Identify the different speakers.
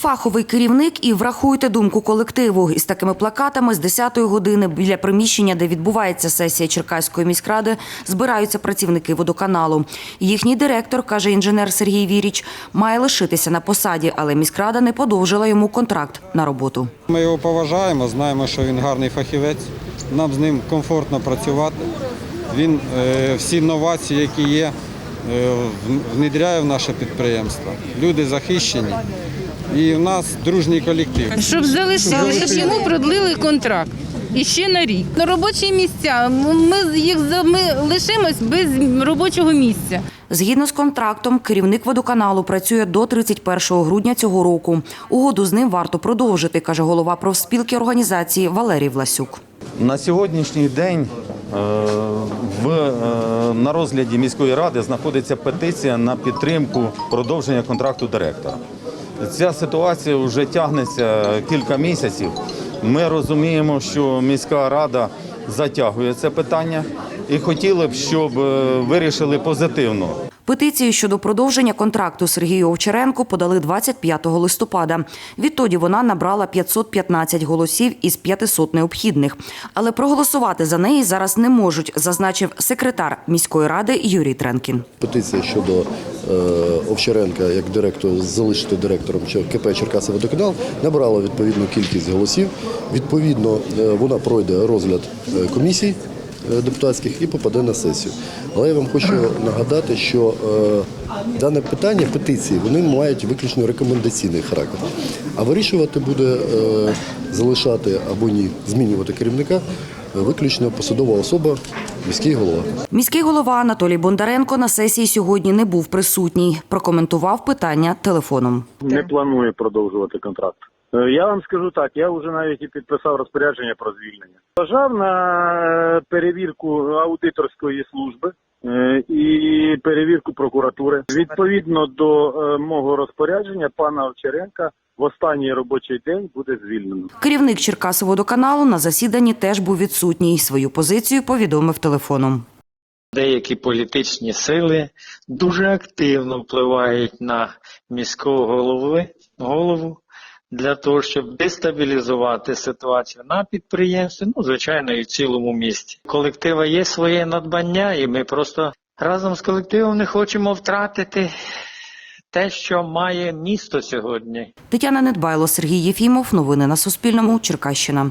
Speaker 1: Фаховий керівник і врахуйте думку колективу. Із такими плакатами з 10-ї години біля приміщення, де відбувається сесія Черкаської міськради, збираються працівники водоканалу. Їхній директор, каже інженер Сергій Віріч, має лишитися на посаді, але міськрада не подовжила йому контракт на роботу.
Speaker 2: Ми його поважаємо, знаємо, що він гарний фахівець. Нам з ним комфортно працювати. Він е, всі новації, які є, е, внедряє в наше підприємство. Люди захищені. І в нас дружній колектив.
Speaker 3: щоб залишили, щоб йому продлили контракт. І ще на рік. На робочі місця. Ми їх за- ми лишимось без робочого місця.
Speaker 1: Згідно з контрактом, керівник водоканалу працює до 31 грудня цього року. Угоду з ним варто продовжити, каже голова профспілки організації Валерій Власюк.
Speaker 4: На сьогоднішній день е, в, е, на розгляді міської ради знаходиться петиція на підтримку продовження контракту директора. Ця ситуація вже тягнеться кілька місяців. Ми розуміємо, що міська рада затягує це питання і хотіли б, щоб е, вирішили позитивно.
Speaker 1: Петицію щодо продовження контракту Сергію Овчаренку подали 25 листопада. Відтоді вона набрала 515 голосів із 500 необхідних. Але проголосувати за неї зараз не можуть, зазначив секретар міської ради Юрій Тренкін.
Speaker 5: Петиція щодо е, Овчаренка як директор залишити директором КП Черкаси водоканал набрала відповідну кількість голосів. Відповідно, е, вона пройде розгляд е, комісій депутатських і попаде на сесію. Але я вам хочу нагадати, що е, дане питання петиції вони мають виключно рекомендаційний характер. А вирішувати буде е, залишати або ні, змінювати керівника е, виключно посадова особа, міський голова.
Speaker 1: Міський голова Анатолій Бондаренко на сесії сьогодні не був присутній. Прокоментував питання телефоном.
Speaker 6: не планує продовжувати контракт. Е, Я вам скажу так, я вже навіть і підписав розпорядження про звільнення. Бажав на е, перевірку аудиторської служби е, і перевірку прокуратури. Відповідно до е, мого розпорядження, пана Овчаренка в останній робочий день буде звільнено.
Speaker 1: Керівник Черкасоводоканалу на засіданні теж був відсутній. Свою позицію повідомив телефоном.
Speaker 7: Деякі політичні сили дуже активно впливають на міського голови, голову для того, щоб дестабілізувати ситуацію на підприємстві, ну, звичайно, і в цілому місті. Колектива є своє надбання, і ми просто разом з колективом не хочемо втратити те, що має місто сьогодні.
Speaker 1: Тетяна Недбайло, Сергій Єфімов. Новини на Суспільному. Черкащина.